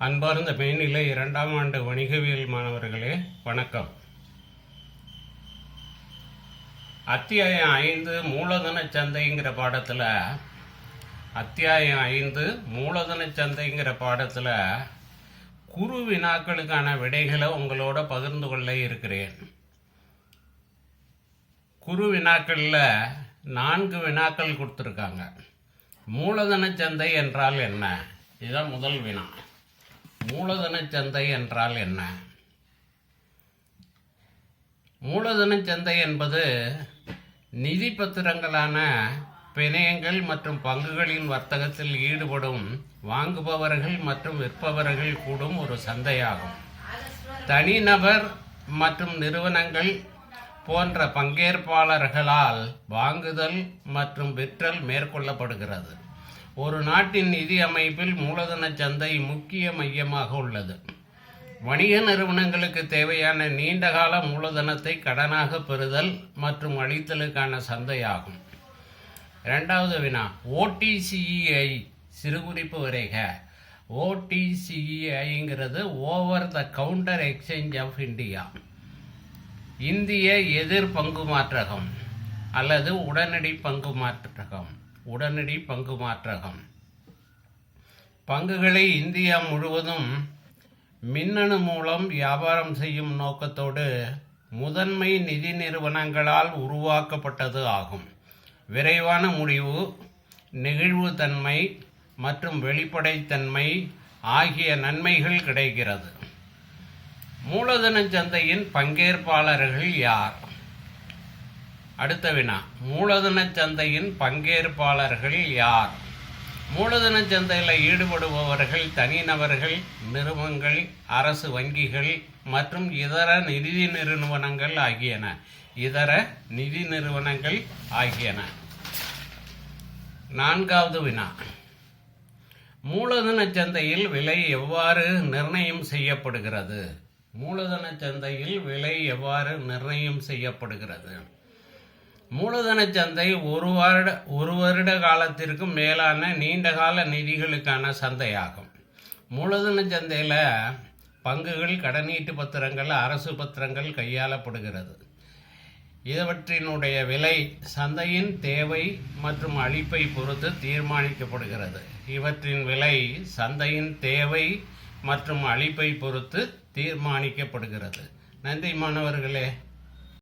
அன்பார்ந்த மேல்நிலை இரண்டாம் ஆண்டு வணிகவியல் மாணவர்களே வணக்கம். அத்தியாயம் ஐந்து மூலதன சந்தைங்கிற பாடத்தில் அத்தியாயம் ஐந்து மூலதன சந்தைங்கிற பாடத்தில் குறு வினாக்களுக்கான விடைகளை உங்களோட பகிர்ந்து கொள்ள இருக்கிறேன். குறு வினாக்களில் நான்கு வினாக்கள் கொடுத்துருக்காங்க. மூலதன சந்தை என்றால் என்ன? இதுதான் முதல் வினா. மூலதன சந்தை என்றால் என்ன? மூலதன சந்தை என்பது நிதி பத்திரங்களான பிணையங்கள் மற்றும் பங்குகளின் வர்த்தகத்தில் ஈடுபடும் வாங்குபவர்கள் மற்றும் விற்பவர்கள் கூடும் ஒரு சந்தையாகும். தனிநபர் மற்றும் நிறுவனங்கள் போன்ற பங்கேற்பாளர்களால் வாங்குதல் மற்றும் விற்றல் மேற்கொள்ளப்படுகிறது. ஒரு நாட்டின் நிதி அமைப்பில் மூலதன சந்தை முக்கிய மையமாக உள்ளது. வணிக நிறுவனங்களுக்கு தேவையான நீண்டகால மூலதனத்தை கடனாக பெறுதல் மற்றும் அளித்தலுக்கான சந்தையாகும். இரண்டாவது வினா ஓடிசிஇஐ சிறுகுறிப்பு வரைக. ஓடிசிஇஐங்கிறது over the counter exchange of India இந்திய எதிர் பங்கு மாற்றகம் அல்லது உடனடி பங்கு மாற்றகம். உடனடி பங்கு மாற்றகம். பங்குகளை இந்தியா முழுவதும் மின்னணு மூலம் வியாபாரம் செய்யும் நோக்கத்தோடு முதன்மை நிதி நிறுவனங்களால் உருவாக்கப்பட்டது ஆகும். விரைவான முடிவு நெகிழ்வுத்தன்மை மற்றும் வெளிப்படைத்தன்மை ஆகிய நன்மைகள் கிடைக்கிறது. மூலதன சந்தையின் பங்கேற்பாளர்கள் யார்? அடுத்த வினா. மூலதன சந்தையின் பங்கேற்பாளர்கள் யார்? மூலதன சந்தையில் ஈடுபடுபவர்கள் தனிநபர்கள் நிறுவனங்கள் அரசு வங்கிகள் மற்றும் இதர நிதி நிறுவனங்கள் ஆகியன. இதர நிதி நிறுவனங்கள் ஆகியன. நான்காவது வினா. மூலதன சந்தையில் விலை எவ்வாறு நிர்ணயம் செய்யப்படுகிறது? மூலதன சந்தையில் விலை எவ்வாறு நிர்ணயம் செய்யப்படுகிறது? மூலதன சந்தை ஒரு வருட ஒரு வருட காலத்திற்கு மேலான நீண்டகால நிதிகளுக்கான சந்தையாகும். மூலதன சந்தையில் பங்குகள் கடனீட்டு பத்திரங்கள் அரசு பத்திரங்கள் கையாளப்படுகிறது. இவற்றினுடைய விலை சந்தையின் தேவை மற்றும் அளிப்பை பொறுத்து தீர்மானிக்கப்படுகிறது. இவற்றின் விலை சந்தையின் தேவை மற்றும் அளிப்பை பொறுத்து தீர்மானிக்கப்படுகிறது. நன்றி மாணவர்களே.